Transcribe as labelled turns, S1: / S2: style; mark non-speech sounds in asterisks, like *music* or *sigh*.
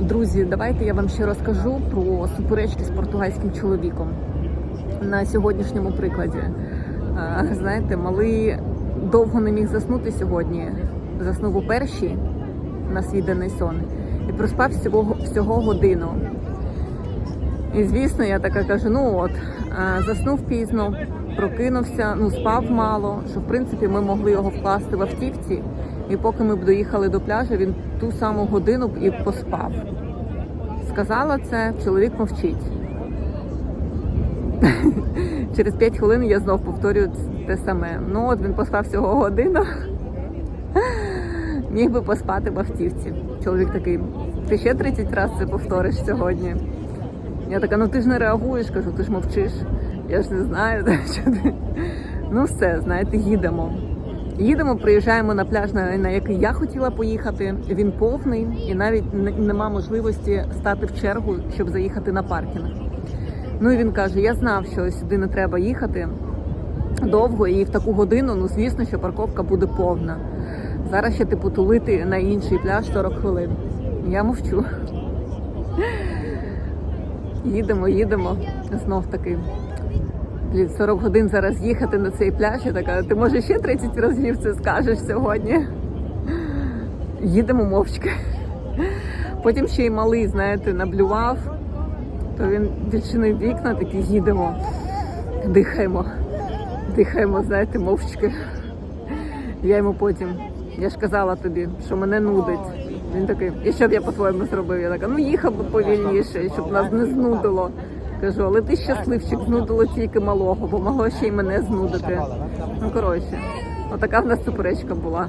S1: Друзі, давайте я вам ще розкажу про суперечки з португальським чоловіком на сьогоднішньому прикладі. Знаєте, малий довго не міг заснути сьогодні. Заснув у першій на свій денний сон і проспав всього, всього годину. І звісно, я така кажу: ну от, заснув пізно, прокинувся, ну спав мало, що в принципі ми могли його вкласти в автівці, і поки ми б доїхали до пляжу, він ту саму годину б і поспав. Сказала це, чоловік мовчить. *laughs* Через 5 хвилин я знов повторюю те саме. Ну от він поспав всього годину. *laughs* Міг би поспати в автівці. Чоловік такий, ти ще 30 разів це повториш сьогодні. Я така, ну ти ж не реагуєш, кажу, ти ж мовчиш. Я ж не знаю, *laughs* ти. Ну все, знаєте, їдемо. Їдемо, приїжджаємо на пляж, на, який я хотіла поїхати. Він повний і навіть н- нема можливості стати в чергу, щоб заїхати на паркінг. Ну і він каже: я знав, що сюди не треба їхати довго, і в таку годину, ну звісно, що парковка буде повна. Зараз ще типу тулити на інший пляж 40 хвилин. Я мовчу. *laughs* Їдемо, їдемо. Знов таки. Блін, 40 годин зараз їхати на цей пляж. Я така, ти може ще 30 разів це скажеш сьогодні. Їдемо мовчки. Потім ще й малий, знаєте, наблював, то він відчинив вікна, такі їдемо, дихаємо, дихаємо, знаєте, мовчки. Я йому потім, я ж казала тобі, що мене нудить. Він такий, і що б я по-твоєму зробив? Я така, ну їхав би повільніше, щоб нас не знудило. Кажу, але ти щасливчик, знудило тільки малого, бо могло ще й мене знудити. Ну коротше, отака в нас суперечка була.